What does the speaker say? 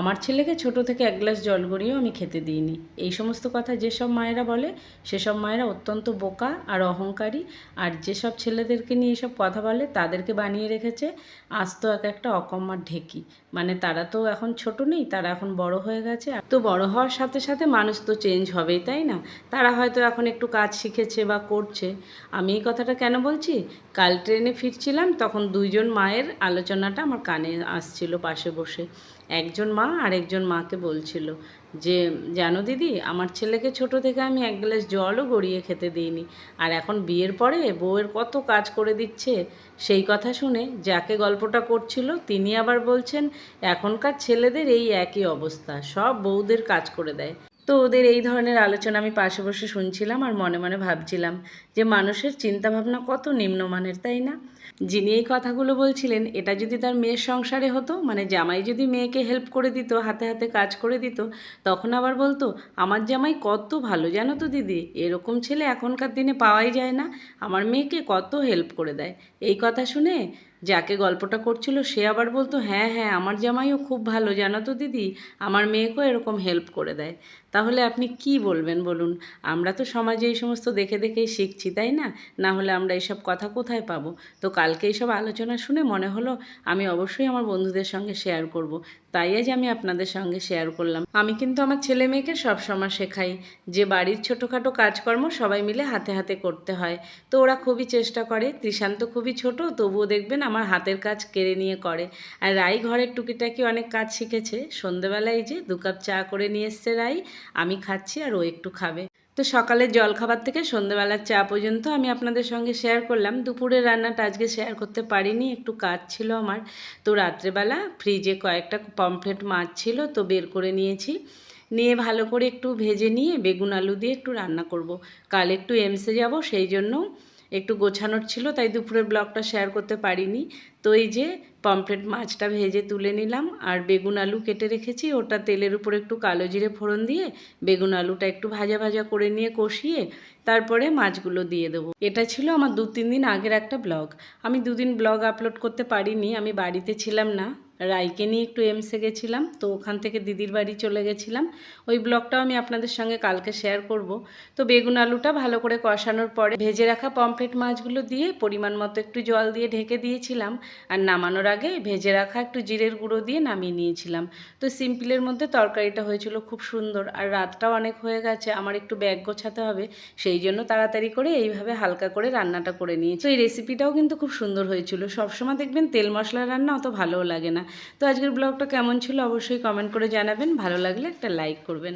আমার ছেলেকে ছোট থেকে এক গ্লাস জল গড়িয়েও আমি খেতে দিইনি। এই সমস্ত কথা যেসব মায়েরা বলে, সেসব মায়েরা অত্যন্ত বোকা আর অহংকারী। আর যেসব ছেলেদেরকে নিয়ে এসব কথা বলে, তাদেরকে বানিয়ে রেখেছে আস্ত এক একটা অকম্মার ঢেকি। মানে তারা তো এখন ছোট নেই, তারা এখন বড় হয়ে গেছে। তো বড় হওয়ার সাথে সাথে মানুষ তো চেঞ্জ হবেই, তাই না? তারা হয়তো এখন একটু কাজ শিখেছে বা করছে। আমি এই কথাটা কেন বলছি? কাল ট্রেনে ফিরছিলাম, তখন দুইজন মায়ের আলোচনাটা আমার কানে আসছিল পাশে বসে। একজন মা আর একজন মাকে বলছিল যে, জানো দিদি, আমার ছেলেকে ছোট থেকে আমি এক গ্লাস জলও গড়িয়ে খেতে দিইনি। আর এখন বিয়ের পরে বউয়ের কত কাজ করে দিচ্ছে, সেই কথা শুনে যাকে গল্পটা করছিল তিনি আবার বলছেন, এখনকার ছেলেদের এই একই অবস্থা, সব বউদের কাজ করে দেয়। তো ওদের এই ধরনের আলোচনা আমি পাশে বসে শুনছিলাম আর মনে মনে ভাবছিলাম যে মানুষের চিন্তাভাবনা কত নিম্নমানের, তাই না? যিনি এই কথাগুলো বলছিলেন, এটা যদি তার মেয়ের সংসারে হতো মানে জামাই যদি মেয়েকে হেল্প করে দিত, হাতে হাতে কাজ করে দিত, তখন আবার বলতো, আমার জামাই কত ভালো জানো তো দিদি, এরকম ছেলে এখনকার দিনে পাওয়াই যায় না। আমার মেয়েকে কত হেল্প করে দেয়? এই কথা শুনে যাকে গল্পটা করছিল সে আবার বলতো হ্যাঁ হ্যাঁ আমার জামাইও খুব ভালো, জানো তো দিদি? আমার মেয়েকেও এরকম হেল্প করে দেয়। তাহলে আপনি কি বলবেন বলুন? আমরা তো সমাজে এই সমস্ত দেখে দেখেই শিখছি, তাই না? না হলে আমরা এইসব কথা কোথায় পাবো? তো কালকে এইসব আলোচনা শুনে মনে হলো আমি অবশ্যই আমার বন্ধুদের সঙ্গে শেয়ার করব। তাই আজ আমি আপনাদের সঙ্গে শেয়ার করলাম। আমি কিন্তু আমার ছেলে মেয়েকে সবসময় শেখাই। যে বাড়ির ছোটোখাটো কাজকর্ম সবাই মিলে হাতে হাতে করতে হয়। তো ওরা খুবই চেষ্টা করে। ত্রিশান্ত খুবই ছোট, তবুও দেখবেন আমার হাতের কাজ কেড়ে নিয়ে করে। আর রাই ঘরের টুকিটাকি অনেক কাজ শিখেছে। সন্ধেবেলায় যে দু কাপ চা করে নিয়ে এসছে রাই, আমি খাচ্ছি আর ও একটু খাবে। তো সকালের জলখাবার থেকে সন্ধ্যেবেলার চা পর্যন্ত আমি আপনাদের সঙ্গে শেয়ার করলাম। দুপুরের রান্নাটা আজকে শেয়ার করতে পারিনি, একটু কাজ ছিল আমার। তো রাত্রেবেলা ফ্রিজে কয়েকটা পমফ্লেট মাছ ছিল, তো বের করে নিয়েছি। নিয়ে ভালো করে একটু ভেজে নিয়ে বেগুন আলু দিয়ে একটু রান্না করব। কাল একটু এমসে যাব, সেই জন্য একটু গোছানোর ছিল, তাই দুপুরের ব্লগটা শেয়ার করতে পারিনি। তো এই যে পমফ্রেট মাছটা ভেজে তুলে নিলাম, আর বেগুন আলু কেটে রেখেছি। ওটা তেলের উপর একটু কালো জিরে ফোড়ন দিয়ে বেগুন আলুটা একটু ভাজা ভাজা করে নিয়ে কষিয়ে তারপরে মাছগুলো দিয়ে দেবো। এটা ছিল আমার দু তিন দিন আগের একটা ব্লগ। আমি দুদিন ব্লগ আপলোড করতে পারিনি, আমি বাড়িতে ছিলাম না। রাইকে নিয়ে একটু এমসে গেছিলাম, তো ওখান থেকে দিদির বাড়ি চলে গেছিলাম। ওই ব্লগটাও আমি আপনাদের সঙ্গে কালকে শেয়ার করব। তো বেগুন আলুটা ভালো করে কষানোর পরে ভেজে রাখা পমফ্রেট মাছগুলো দিয়ে পরিমাণ মতো একটু জল দিয়ে ঢেকে দিয়েছিলাম। আর নামানোর আগে ভেজে রাখা একটু জিরের গুঁড়ো দিয়ে নামিয়ে নিয়েছিলাম। তো সিম্পলের মধ্যে তরকারিটা হয়েছিল খুব সুন্দর। আর রাতটাও অনেক হয়ে গেছে, আমার একটু ব্যাগ গোছাতে হবে, সেই জন্য তাড়াতাড়ি করে এইভাবে হালকা করে রান্নাটা করে নিয়েছি। এই রেসিপিটাও কিন্তু খুব সুন্দর হয়েছিল। সবসময় দেখবেন তেল মশলা রান্না অত ভালোও লাগে না। তো আজকের ব্লগটা কেমন ছিল অবশ্যই কমেন্ট করে জানাবেন। ভালো লাগলে একটা লাইক করবেন।